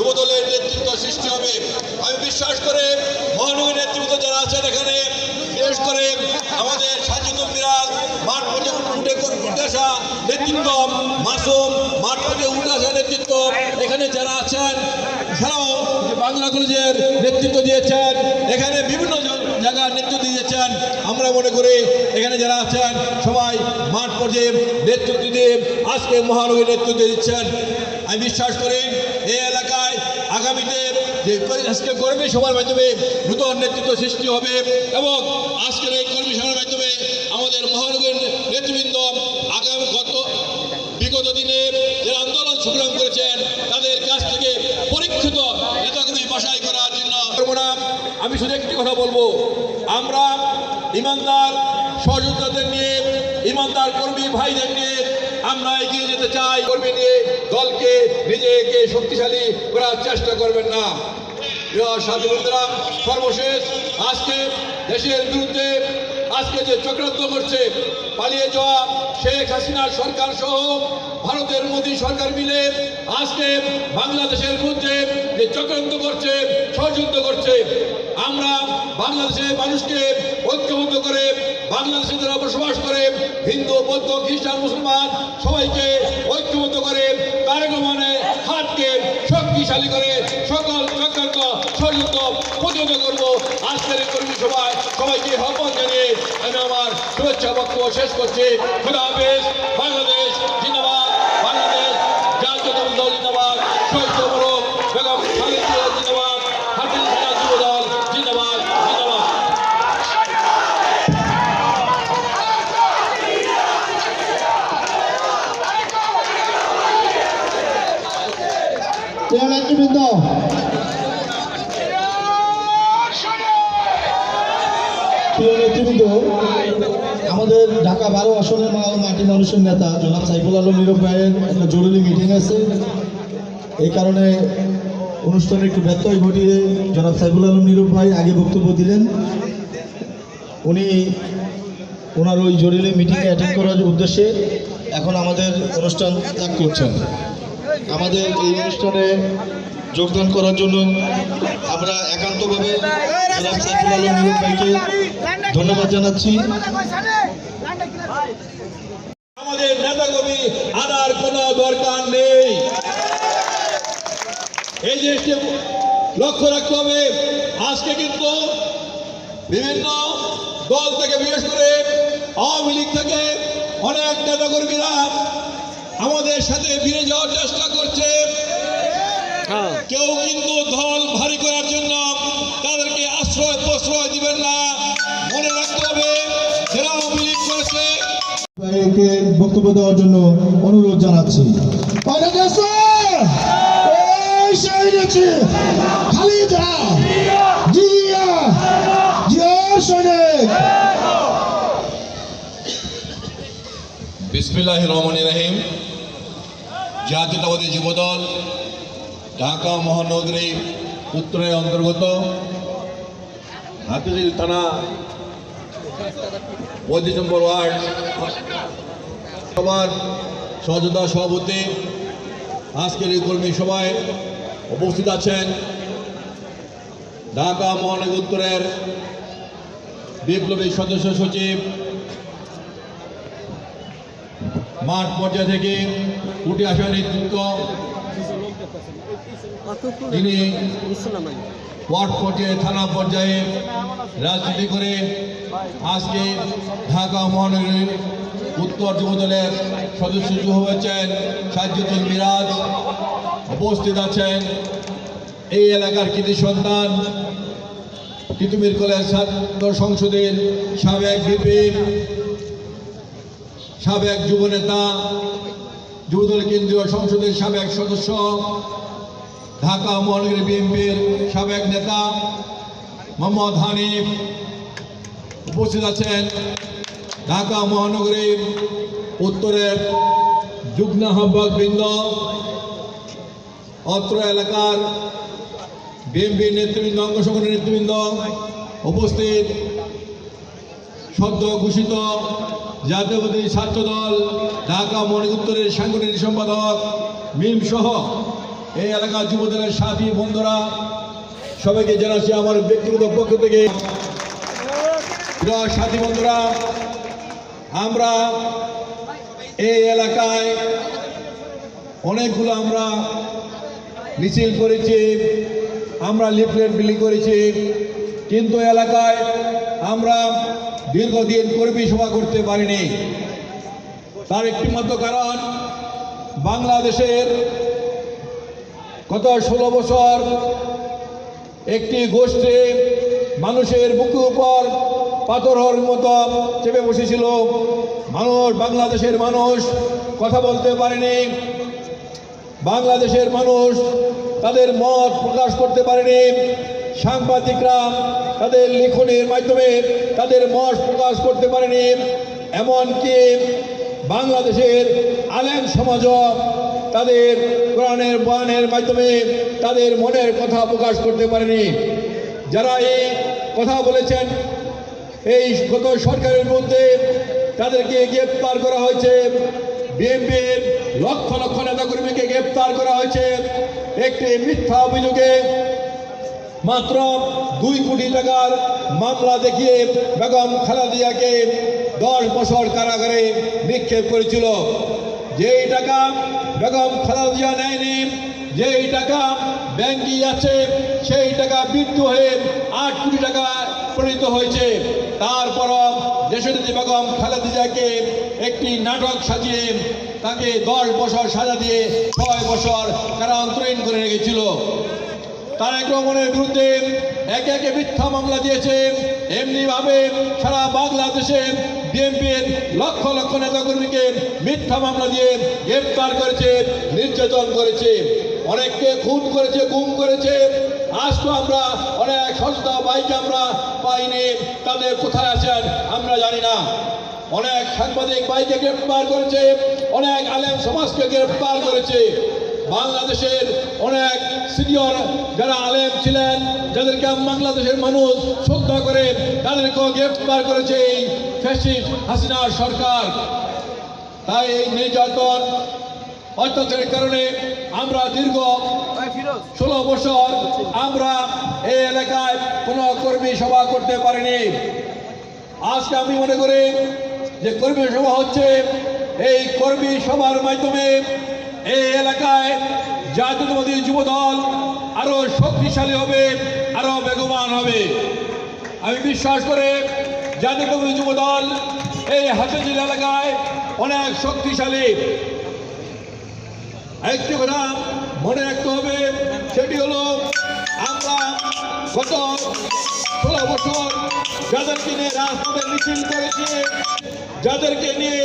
যুবদলের নেতৃত্ব সৃষ্টি হবে। আমি বিশ্বাস করে মহানগর নেতৃত্ব যারা আছেন এখানে, বিশেষ করে আমাদের সচেতন বিরাট মাঠ উঠে উঠে আসা নেতৃত্ব, মাসুম, মাঠ পর্যন্ত উঠে আসা নেতৃত্ব এখানে যারা আছেন, এছাড়াও বাংলা কলেজের নেতৃত্ব দিয়েছেন, এখানে বিভিন্ন জায়গার নেতৃত্ব দিয়েছেন আমরা মনে করি এখানে যারা আছেন, সবাই মাঠ পর্যায়ে নেতৃত্ব দিয়ে আজকে মহানগরী নেতৃত্ব দিচ্ছেন। আমি বিশ্বাস করি এই এলাকায় আগামীতে যে আজকে কর্মী সভার মাধ্যমে নূতন নেতৃত্ব সৃষ্টি হবে এবং আজকের এই কর্মী সভার মাধ্যমে আমাদের মহানগরীর নেতৃবৃন্দ আগামী গত বিগত দিনে যারা আন্দোলন সংগ্রাম করেছেন, তাদের কাছ থেকে পরীক্ষিত নেতাকর্মী বাসাই করার জন্য আমি শুধু একটি কথা বলব আমরা ইমানদার সহযোদ্ধাদের নিয়ে, ইমানদার কর্মী ভাইদের নিয়ে আমরা এগিয়ে যেতে চাই। কর্মী নিয়ে দলকে, নিজেকে শক্তিশালী করার চেষ্টা করবেন না। প্রিয় সাথী বন্ধুরা, সর্বশেষ আজকে দেশের বিরুদ্ধে, আজকে যে চক্রান্ত করছে, পালিয়ে যাওয়া শেখ হাসিনার সরকার সহ ভারতের মোদী সরকার মিলে আজকে বাংলাদেশের মধ্যে যে চক্রান্ত করছে ষড়যন্ত্র করছে। আমরা বাংলাদেশের মানুষকে ঐক্যবদ্ধ করে, বাংলাদেশে যারা বসবাস করে, হিন্দু, বৌদ্ধ, খ্রিস্টান, মুসলমান, সবাইকে ঐক্যবদ্ধ করে কার্যমানে হাতকে শক্তিশালী করে সকল চক্রান্ত ষড়যন্ত্র প্রতিহত করব। আজকের কর্মী সভায় সবাইকে আহ্বান জানিয়ে আমি আমার শুভেচ্ছা বক্তব্য শেষ করছি। খুদা হাফেজ, বাংলাদেশ জিন্দাবাদ, বাংলাদেশ জাতীয় জিন্দাবাদ শহীদ প্রিয় নেতৃবৃন্দ আমাদের ঢাকা বারো আসনের মা মাটি মানুষের নেতা জনাব সাইফুল আলম নীরব ভাইয়ের একটা জরুরি মিটিং আছে। এই কারণে অনুষ্ঠানে একটু ব্যত্যয় ঘটিয়ে জনাব সাইফুল আলম নীরব ভাই আগে বক্তব্য দিলেন। উনি ওনার ওই জরুরি মিটিংয়ে অ্যাটেন্ড করার উদ্দেশ্যে এখন আমাদের অনুষ্ঠান ত্যাগ করছেন। আমাদের এই অনুষ্ঠানে যোগদান করার জন্য আমরা একান্তভাবে জনাব সাইফুল আলম নীরব ভাইকে ধন্যবাদ জানাচ্ছি। আমাদের নেতা কবি আনার কোনো দরকার নেই। এই জিনিসটি লক্ষ্য রাখতে হবে। আজকে কিন্তু বিভিন্ন দল থেকে বিশেষ করে আওয়ামী লীগ থেকে অনেক নেতা কর্মীরা আমাদের সাথে ফিরে যাওয়ার চেষ্টা করছে। কেউ কিন্তু দল ভারী করার জন্য তাদেরকে আশ্রয় প্রশ্রয় দিবেন না। মনে রাখতে হবে যারা আওয়ামী লীগ করেছে বক্তব্য দেওয়ার জন্য অনুরোধ জানাচ্ছি। দেখছি খালিদা জিয়া জিয়ার সৈনিক বিসমিল্লাহ রহমান রহিম। জাতীয়তাবাদী যুবদল, ঢাকা মহানগরী উত্তরের অন্তর্গত, হাতিঝিল থানা পঁচিশ নম্বর ওয়ার্ড সবার সহযোদ্ধা সভাপতি, আজকের এই কর্মী সভায় উপস্থিত আছেন ঢাকা মহানগর উত্তরের বিপ্লবী সদস্য সচিব, মাঠ পর্যায় থেকে উঠে আসা নেতৃত্ব তিনি ওয়ার্ড পর্যায়ে, থানা পর্যায়ে রাজনীতি করে আজকে ঢাকা মহানগরীর উত্তর যুবদলের সদস্য হয়েছেন সাজ্জুদ্দিন মিরাজ। উপস্থিত আছেন এই এলাকার কৃতি সন্তান তিতুমির কলেজ ছাত্র সংসদের সাবেক ভিপি, সাবেক যুবনেতা, যুবদল কেন্দ্রীয় সংসদের সাবেক সদস্য, ঢাকা মহানগরী বিএনপির সাবেক নেতা মোহাম্মদ হানিফ উপস্থিত আছেন। ঢাকা মহানগরীর উত্তরের যুগ্ম আহ্বায়ক বৃন্দ অত্র এলাকার বিএনপি নেতৃবৃন্দ অঙ্গ সংগঠনের নেতৃবৃন্দ উপস্থিত। সদ্য ঘোষিত জাতীয়বাদী ছাত্র দল, ঢাকা মণি উত্তরের সাংগঠনিক সম্পাদক মিম সহ এই এলাকার যুবদলের সাথী বন্ধুরা, সবাইকে জানাচ্ছি আমার ব্যক্তিগত পক্ষ থেকে। সাথী বন্ধুরা, আমরা এই এলাকায় অনেকগুলো আমরা মিছিল করেছি, আমরা লিফলেট বিলি করেছি। কিন্তু এলাকায় আমরা দীর্ঘদিন কর্মী সভা করতে পারিনি। তার একটি মাত্র কারণ, বাংলাদেশের গত ষোলো বছর একটি গোষ্ঠী মানুষের বুকের উপর পাথরের মতো চেপে বসেছিল। মানুষ, বাংলাদেশের মানুষ কথা বলতে পারেনি। বাংলাদেশের মানুষ তাদের মত প্রকাশ করতে পারেনি। সাংবাদিকরা তাদের লিখনের মাধ্যমে তাদের মত প্রকাশ করতে পারেনি। এমনকি বাংলাদেশের আলেম সমাজও তাদের কোরআনের, বয়ানের মাধ্যমে তাদের মনের কথা প্রকাশ করতে পারেনি। যারা এই কথা বলেছেন, এই গত সরকারের মধ্যে তাদেরকে গ্রেপ্তার করা হয়েছে। বিএনপির লক্ষ লক্ষ নেতাকর্মীকে গ্রেপ্তার করা হয়েছে। একটি মিথ্যা অভিযোগে মাত্র দুই কোটি টাকার মামলা দেখিয়ে বেগম খালাদিয়াকে দশ বছর কারাগারে নিক্ষেপ করেছিল। যেই টাকা বেগম খালাদিয়া নেয়নি, যেই টাকা ব্যাংকে আছে, সেই টাকা বৃদ্ধি হয়ে আট কোটি টাকা পরিণত হয়েছে। তারপরও দেশনেত্রী বেগম খালেদিজাকে একটি নাটক সাজিয়ে তাকে দশ বছর সাজা দিয়ে ছয় বছর কারান্তরীণ করে রেখেছিল। তারেক রহমানের বিরুদ্ধে একে একে মিথ্যা মামলা দিয়েছে। এমনিভাবে সারা বাংলাদেশে বিএনপির লক্ষ লক্ষ নেতাকর্মীকে মিথ্যা মামলা দিয়ে গ্রেপ্তার করেছে, নির্যাতন করেছে। অনেককে খুন করেছে, গুম করেছে। আজ তো আমরা অনেক সস্তা বাইক আমরা পাইনি তাদের কোথায় আছেন আমরা জানি না। অনেক সাংবাদিক বাইকে গ্রেপ্তার করেছে, অনেক আলেম সমাজকে গ্রেফতার করেছে। বাংলাদেশের অনেক সিনিয়র যারা আলেম ছিলেন, যাদেরকে বাংলাদেশের মানুষ শ্রদ্ধা করে, তাদেরকেও গ্রেফতার করেছে এই ফ্যাসিস্ট হাসিনার সরকার। তাই এই নির্যাতন, অত্যাচারের কারণে আমরা দীর্ঘ ষোলো বছর আমরা এই এলাকায় কোনো কর্মী সভা করতে পারিনি। আজকে আমি মনে করি যে কর্মী সভা হচ্ছে এই কর্মী সভার মাধ্যমে এই এলাকায় জাতীয়তাবাদী যুব দল আরও শক্তিশালী হবে, আরও বেগবান হবে। আমি বিশ্বাস করে জাতীয়তাবাদী যুব দল এই হাতিঝিল এলাকায় অনেক শক্তিশালী। একটি কথা মনে রাখতে হবে, সেটি হলো আমরা গত ষোলো বছর যাদেরকে নিয়ে রাজপথে মিছিল করেছি, যাদেরকে নিয়ে